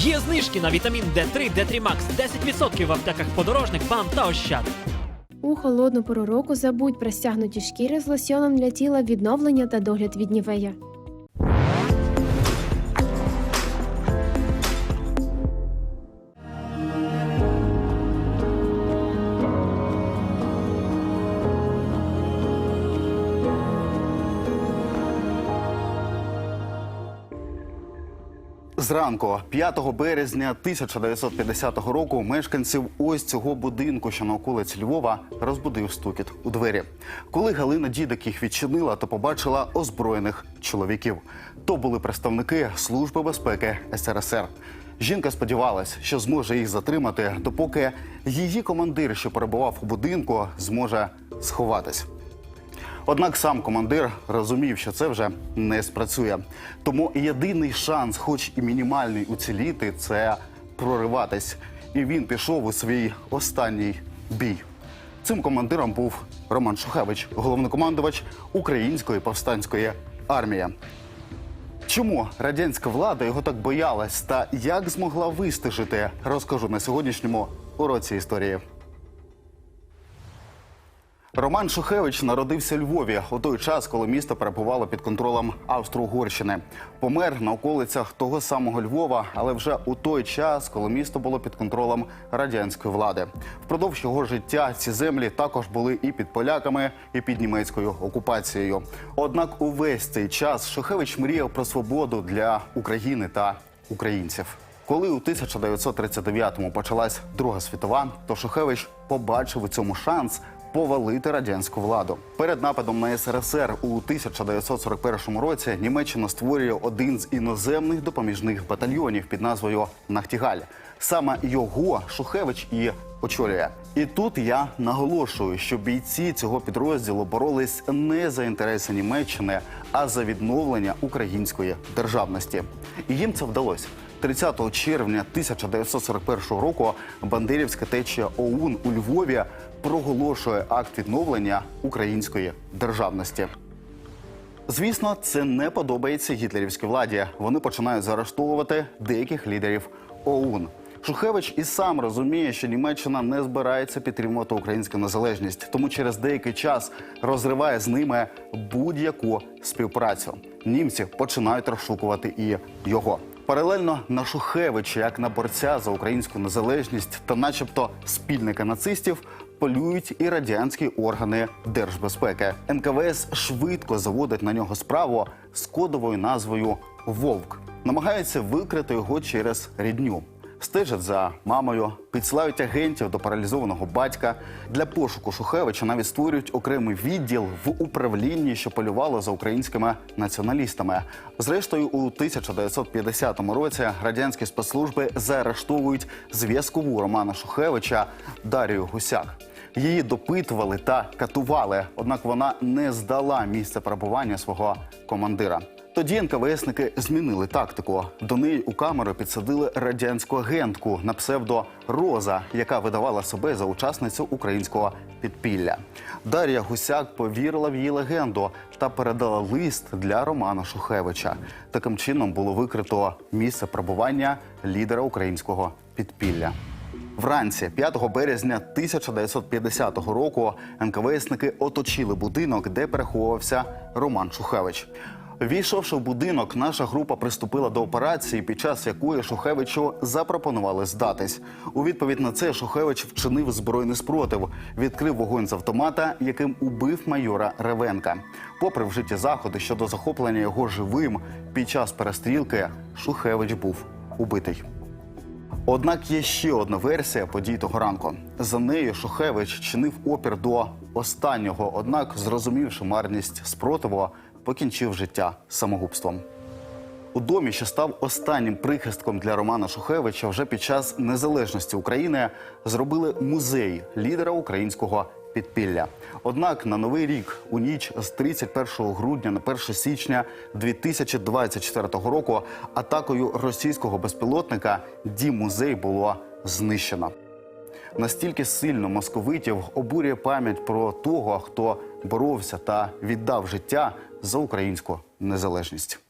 Є знижки на вітамін D3, D3 Max 10% в аптеках подорожник, бам та ощад. У холодну пору року забудь про стягнуті шкіри з лосьоном для тіла відновлення та догляд від нівея. Зранку, 5 березня 1950 року, мешканців ось цього будинку, що на околиці Львова, розбудив стукіт у двері. Коли Галина Дідик їх відчинила, то побачила озброєних чоловіків. То були представники Служби безпеки СРСР. Жінка сподівалась, що зможе їх затримати, допоки її командир, що перебував у будинку, зможе сховатись. Однак сам командир розумів, що це вже не спрацює. Тому єдиний шанс, хоч і мінімальний, уціліти, це прориватись. І він пішов у свій останній бій. Цим командиром був Роман Шухевич, головнокомандувач Української повстанської армії. Чому радянська влада його так боялась та як змогла вистежити, розкажу на сьогоднішньому уроці історії. Роман Шухевич народився у Львові у той час, коли місто перебувало під контролем Австро-Угорщини. Помер на околицях того самого Львова, але вже у той час, коли місто було під контролем радянської влади. Впродовж його життя ці землі також були і під поляками, і під німецькою окупацією. Однак увесь цей час Шухевич мріяв про свободу для України та українців. Коли у 1939-му почалась Друга світова, то Шухевич побачив у цьому шанс повалити радянську владу. Перед нападом на СРСР у 1941 році Німеччина створює один з іноземних допоміжних батальйонів під назвою Нахтігаль. Саме його Шухевич і очолює. І тут я наголошую, що бійці цього підрозділу боролись не за інтереси Німеччини, а за відновлення української державності. І їм це вдалося. 30 червня 1941 року Бандерівська течія ОУН у Львові проголошує акт відновлення української державності. Звісно, це не подобається гітлерівській владі. Вони починають заарештовувати деяких лідерів ОУН. Шухевич і сам розуміє, що Німеччина не збирається підтримувати українську незалежність, тому через деякий час розриває з ними будь-яку співпрацю. Німці починають розшукувати і його. Паралельно на Шухевича, як на борця за українську незалежність та, начебто, спільника нацистів, полюють і радянські органи держбезпеки. НКВС швидко заводить на нього справу з кодовою назвою Вовк. Намагаються викрити його через рідню. Стежать за мамою, підсилають агентів до паралізованого батька. Для пошуку Шухевича навіть створюють окремий відділ в управлінні, що полювало за українськими націоналістами. Зрештою, у 1950 році радянські спецслужби заарештовують зв'язкову Романа Шухевича Дарію Гусяк. Її допитували та катували, однак вона не здала місце перебування свого командира. Тоді НКВСники змінили тактику. До неї у камеру підсадили радянську агентку на псевдо Роза, яка видавала себе за учасницю українського підпілля. Дар'я Гусяк повірила в її легенду та передала лист для Романа Шухевича. Таким чином було викрито місце перебування лідера українського підпілля. Вранці 5 березня 1950 року НКВСники оточили будинок, де переховувався Роман Шухевич. Війшовши в будинок, наша група приступила до операції, під час якої Шухевичу запропонували здатись. У відповідь на це Шухевич вчинив збройний спротив, відкрив вогонь з автомата, яким убив майора Ревенка. Попри вжиті заходи щодо захоплення його живим, під час перестрілки Шухевич був убитий. Однак є ще одна версія подій того ранку. За нею Шухевич чинив опір до останнього, однак, зрозумівши марність спротиву, покінчив життя самогубством. У домі, що став останнім прихистком для Романа Шухевича, вже під час незалежності України зробили музей лідера українського підпілля. Однак на новий рік, у ніч з 31 грудня на 1 січня 2024 року, атакою російського безпілотника дім музей було знищено. Настільки сильно московитів обурює пам'ять про того, хто боровся та віддав життя за українську незалежність.